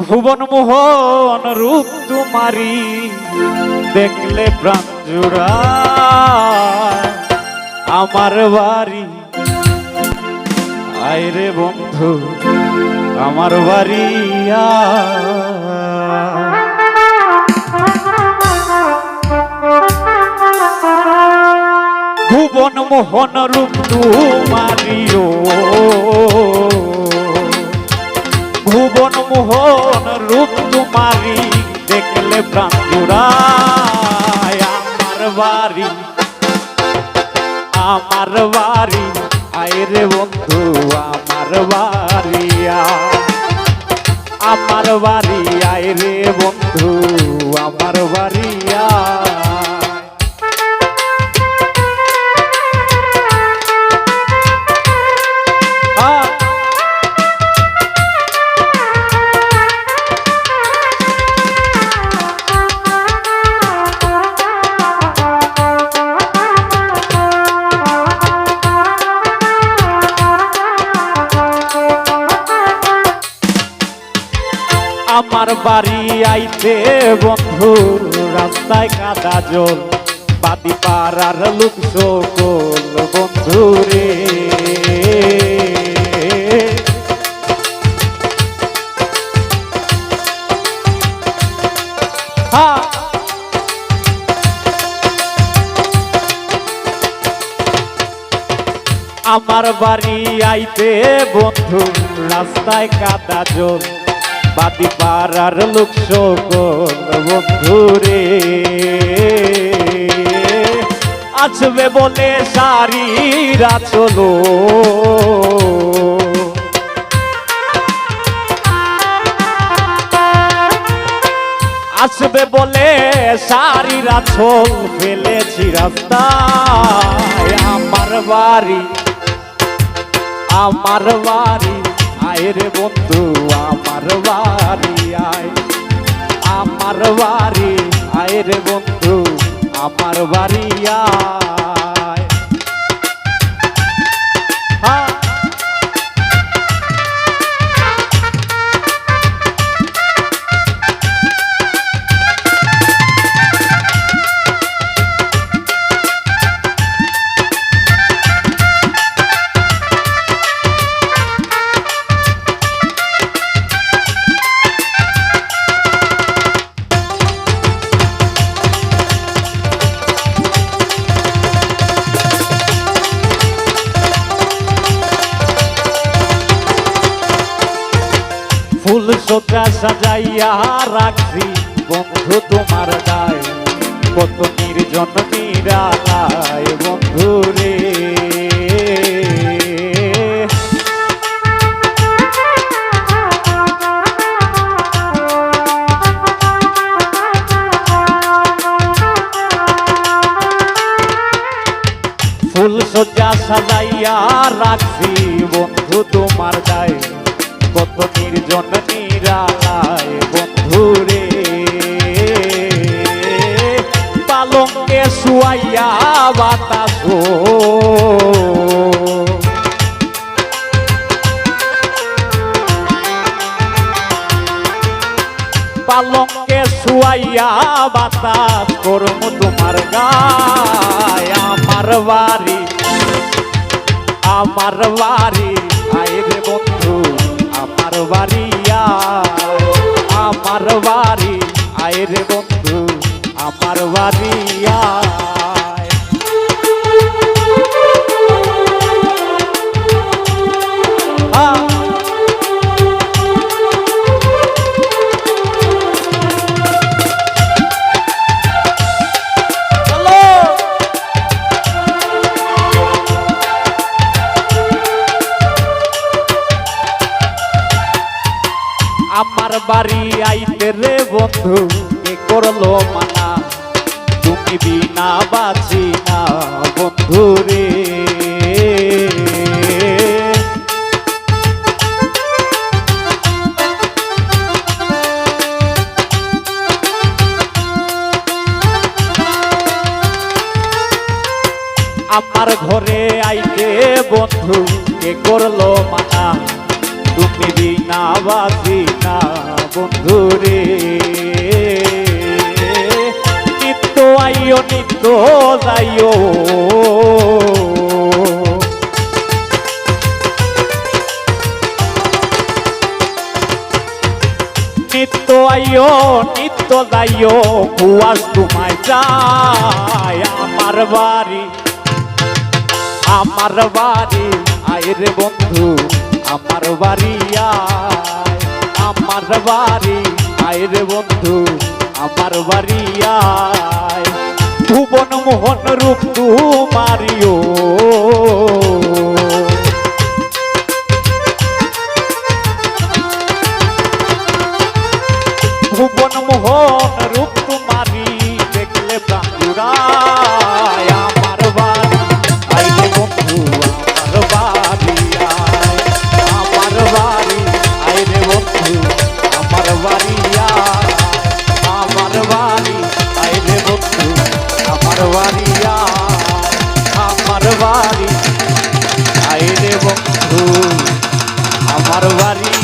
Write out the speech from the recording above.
ভুবন মোহন রূপ তোমারি দেখলে প্রাণ জুড়ায়। আমার বাড়ি আইরে বন্ধু, আমার বাড়ি ভুবন মোহন রূপ তোমারিও মোহন রূপ তোমারি দেখলে প্রাণ আমার বাড়ি আমার বাড়ি আইরে বন্ধু, আমার বাড়িয়া আয়। আমার বাড়ি আইরে বন্ধু, আমার আইতে বন্ধু, রাস্তায় কাদা জল বাদি পাড়ার লোক সকল বন্ধু রে। আমার বাড়ি আইতে বন্ধু, রাস্তায় কাদা জল বাদি পাড়ার লোক সকল আসবে বলে সারিরা চলো আসবে বলে সারিরা ছোল ফেলেছি রাস্তায়। আমার বাড়ি আমার বাড়ি। আয় রে বন্ধু আমার বাড়ি আয়। আমার বাড়ি আয় রে বন্ধু আমার বাড়ি আয়। সোজা সাজাইয়া রাখছি। বন্ধু, তোমার গায়ে কত নির্জন নিরালায়, বন্ধু রে। ফুল সজ্জা সাজাইয়া রাখছি। বন্ধু, তোমার গায়ে কত নির্জন নিরালায় বন্ধু রে পালঙ্কে শুয়াইয়া বাতাস। পালঙ্কে শুয়াইয়া বাতাস করম তোমার গায়। আমার বাড়ি আমার বাড়ি আইরে বন্ধু। আমার বাড়ি। আমার বাড়ি আয়ের বন্ধু আমার বাড়ি বাড়ি আইতে রে বন্ধু কে করল মানা। তুমি বিনা বাঁচি না বন্ধু রে। আমার ঘরে আইতে বন্ধু কে করল মানা। তুমি বিনা বাসি না বন্ধু রে। নিত্য আইও, নিত্য যাইও। নিত্য আইও, নিত্য যাইও, কুয়াশ তোমায় যায় আমার বাড়ি। আমার বাড়ি আয়ের বন্ধু। আমার বাড়ি আয়, আমার বাড়ি আয়ের বন্ধু, আমার বাড়ি আয়। ভুবন মোহন রূপ তুমারিও। ভুবন মোহন রূপ বাড়ি আইরে বন্ধু আমার বাড়ি